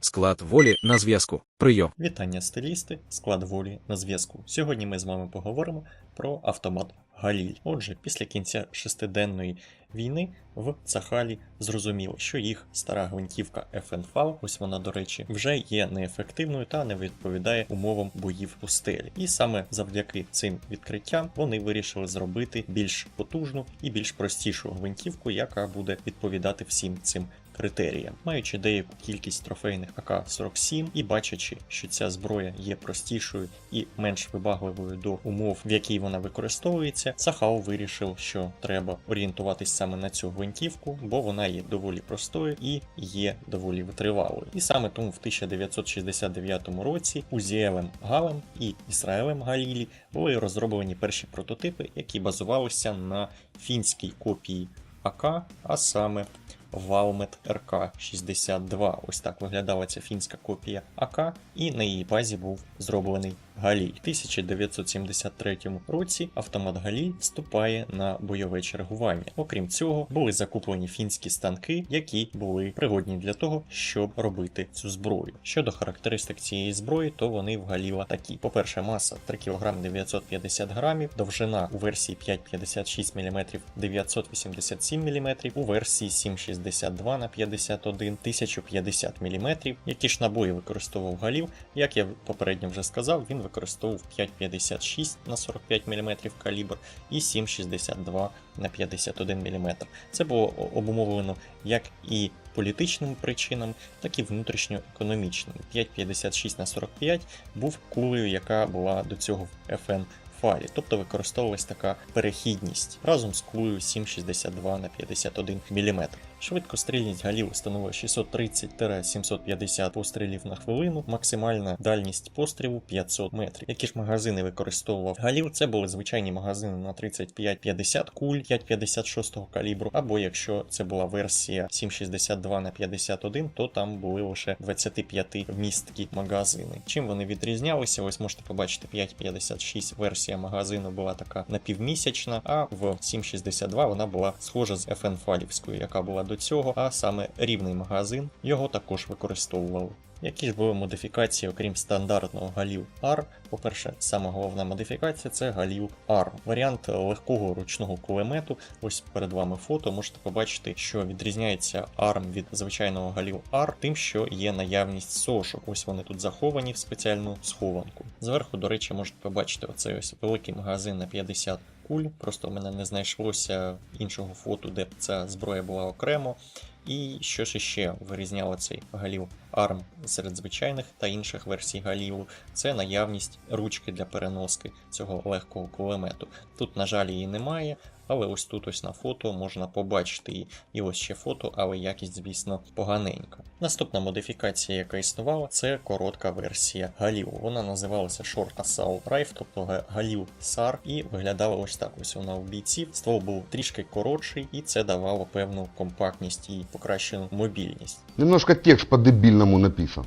Склад волі на зв'язку. Прийом. Вітання стилісти, склад волі на зв'язку. Сьогодні ми з вами поговоримо про автомат Галіль. Отже, після кінця шестиденної війни в Цахалі зрозуміли, що їх стара гвинтівка FNFAL, ось вона, до речі, вже є неефективною та не відповідає умовам боїв у стелі. І саме завдяки цим відкриттям вони вирішили зробити більш потужну і більш простішу гвинтівку, яка буде відповідати всім цим критеріям. Маючи деяку кількість трофейних АК-47 і бачачи, що ця зброя є простішою і менш вибагливою до умов, в якій вона використовується, Сахау вирішив, що треба орієнтуватись саме на цю гвинтівку, бо вона є доволі простою і є доволі витривалою. І саме тому в 1969 році Узіелем Галем і Ісраелем Галілі були розроблені перші прототипи, які базувалися на фінській копії АК, а саме Valmet RK62. Ось так виглядала ця фінська копія АК, і на її базі був зроблений Галіль. В 1973 році автомат Галіль вступає на бойове чергування. Окрім цього, були закуплені фінські станки, які були пригодні для того, щоб робити цю зброю. Щодо характеристик цієї зброї, то вони в Галіла такі: по-перше, маса 3 кг 950 грамів, довжина у версії 5,56 мм 987 мм, у версії 7,62 на 51 1050 мм. Які ж набої використовував Галів, як я попередньо вже сказав, він використовував 5,56 на 45 мм калібр і 7,62 на 51 мм. Це було обумовлено як і політичним причинам, так і внутрішньоекономічним. 5,56 на 45 був кулею, яка була до цього в FN фалі, тобто використовувалась така перехідність разом з кулею 7,62 на 51 мм. Швидкострільність галів становила 630-750 пострілів на хвилину, максимальна дальність пострілу 500 метрів. Які ж магазини використовував галів? Це були звичайні магазини на 35-50 куль 5,56 калібру, або якщо це була версія 7,62 на 51, то там були лише 25 вмісткі магазини. Чим вони відрізнялися? Ось можете побачити 5,56 версія магазину була така напівмісячна, а в 7,62 вона була схожа з FN Фалівською, яка була до цього, а саме рівний магазин його також використовували. Які ж були модифікації, окрім стандартного галів AR? По-перше, сама головна модифікація це галів ARM. Варіант легкого ручного кулемету. Ось перед вами фото. Можете побачити, що відрізняється ARM від звичайного галів AR, тим, що є наявність сошок. Ось вони тут заховані в спеціальну схованку. Зверху, до речі, можете побачити оцей ось великий магазин на 50 куль. Просто в мене не знайшлося іншого фото, де б ця зброя була окремо. І що ж іще вирізняло цей галів ARM серед звичайних та інших версій галіву, це наявність ручки для переноски цього легкого кулемету. Тут, на жаль, її немає, але ось тут ось на фото можна побачити її. І ось ще фото, але якість, звісно, поганенька. Наступна модифікація, яка існувала, це коротка версія галів. Вона називалася Short Assault Rifle, тобто галів SAR, і виглядала ось так. Ось вона у бійців. Ствол був трішки коротший, і це давало певну компактність і покращену мобільність. Немножко текст по-дебільному написан.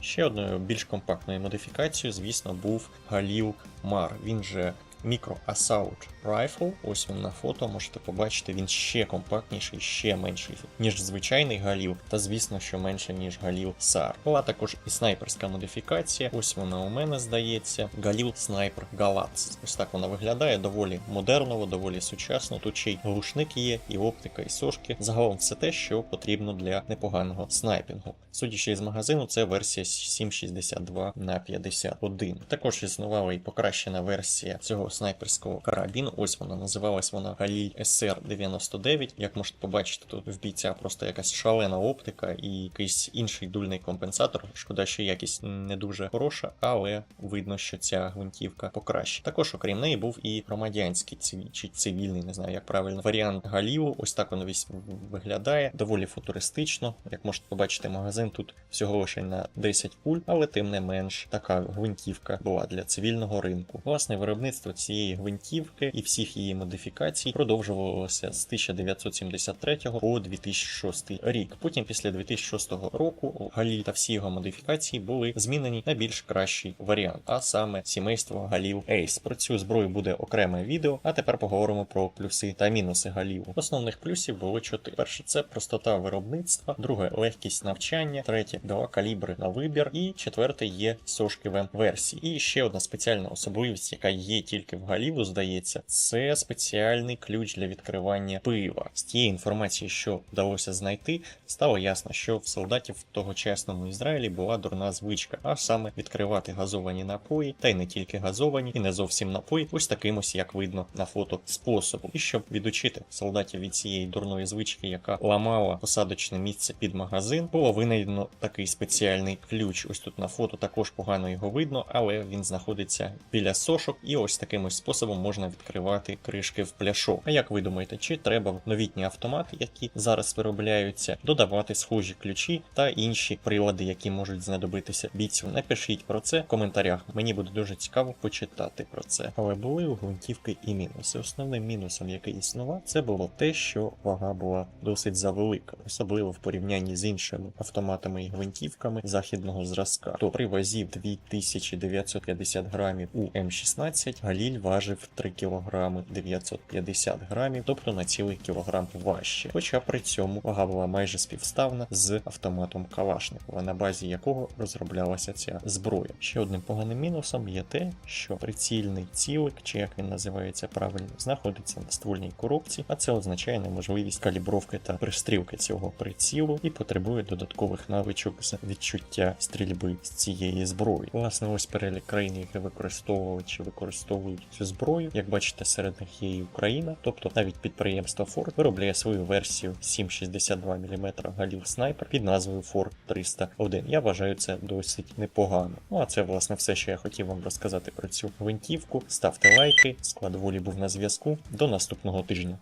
Ще одною більш компактною модифікацією, звісно, був Галів Мар. Він же Micro Assault Rifle. Ось він на фото, можете побачити, він ще компактніший, ще менший, ніж звичайний Галів, та звісно, що менше, ніж Галів SAR. Була також і снайперська модифікація. Ось вона у мене здається. Галів Снайпер Галац. Ось так вона виглядає, доволі модерново, доволі сучасно. Тут ще й глушник є, і оптика, і сошки. Загалом все те, що потрібно для непоганого снайпінгу. Судячи із магазину, це версія 762 на 51. Також існувала і покращена версія цього снайперського карабіну. Ось вона називалась вона Галіль SR99. Як можете побачити, тут в бійця просто якась шалена оптика і якийсь інший дульний компенсатор. Шкода, що якість не дуже хороша, але видно, що ця гвинтівка покраще. Також, окрім неї, був і громадянський цивіль, чи цивільний, не знаю, як правильно, варіант Галіву. Ось так він весь виглядає. Доволі футуристично. Як можете побачити, магазин тут всього лише на 10 пуль, але тим не менш така гвинтівка була для цивільного ринку. Власне виробництво цієї гвинтівки і всіх її модифікацій продовжувалося з 1973 по 2006 рік. Потім, після 2006 року, Галіль та всі його модифікації були змінені на більш кращий варіант, а саме сімейство Галів Ace. Про цю зброю буде окреме відео. А тепер поговоримо про плюси та мінуси Галіву. Основних плюсів було чотири. Перше це простота виробництва, друге легкість навчання, третє два калібри на вибір, і четверте є сошки версії. І ще одна спеціальна особливість, яка є тільки в Галіву, здається, це спеціальний ключ для відкривання пива. З тієї інформації, що вдалося знайти, стало ясно, що в солдатів в тогочасному Ізраїлі була дурна звичка, а саме відкривати газовані напої, та й не тільки газовані, і не зовсім напої, ось таким ось, як видно на фото, способом. І щоб відучити солдатів від цієї дурної звички, яка ламала посадочне місце під магазин, було винайдено такий спеціальний ключ. Ось тут на фото також погано його видно, але він знаходиться біля сошок, і ось таким ось способом можна відкривати кришки в пляшок. А як ви думаєте, чи треба в новітні автомати, які зараз виробляються, додавати схожі ключі та інші прилади, які можуть знадобитися бійцю? Напишіть про це в коментарях. Мені буде дуже цікаво почитати про це. Але були у гвинтівки і мінуси. Основним мінусом, який існував, це було те, що вага була досить завелика, особливо в порівнянні з іншими автоматами і гвинтівками західного зразка. То при вазі 2950 грамів у М16 Галіль важив 3 кг 950 грамів, тобто на цілий кілограм важче. Хоча при цьому вага була майже співставна з автоматом Калашникова, на базі якого розроблялася ця зброя. Ще одним поганим мінусом є те, що прицільний цілик, чи як він називається правильно, знаходиться на ствольній коробці, а це означає неможливість калібровки та пристрілки цього прицілу і потребує додаткових навичок з відчуття стрільби з цієї зброї. Власне, ось перелік країн, які використовували чи використовують цю зброю. Як бачите, серед них є і Україна, тобто навіть підприємство Ford виробляє свою версію 7,62 мм галів снайпер під назвою Ford 301. Я вважаю це досить непогано. Ну а це власне все, що я хотів вам розказати про цю гвинтівку. Ставте лайки, склад волі був на зв'язку. До наступного тижня.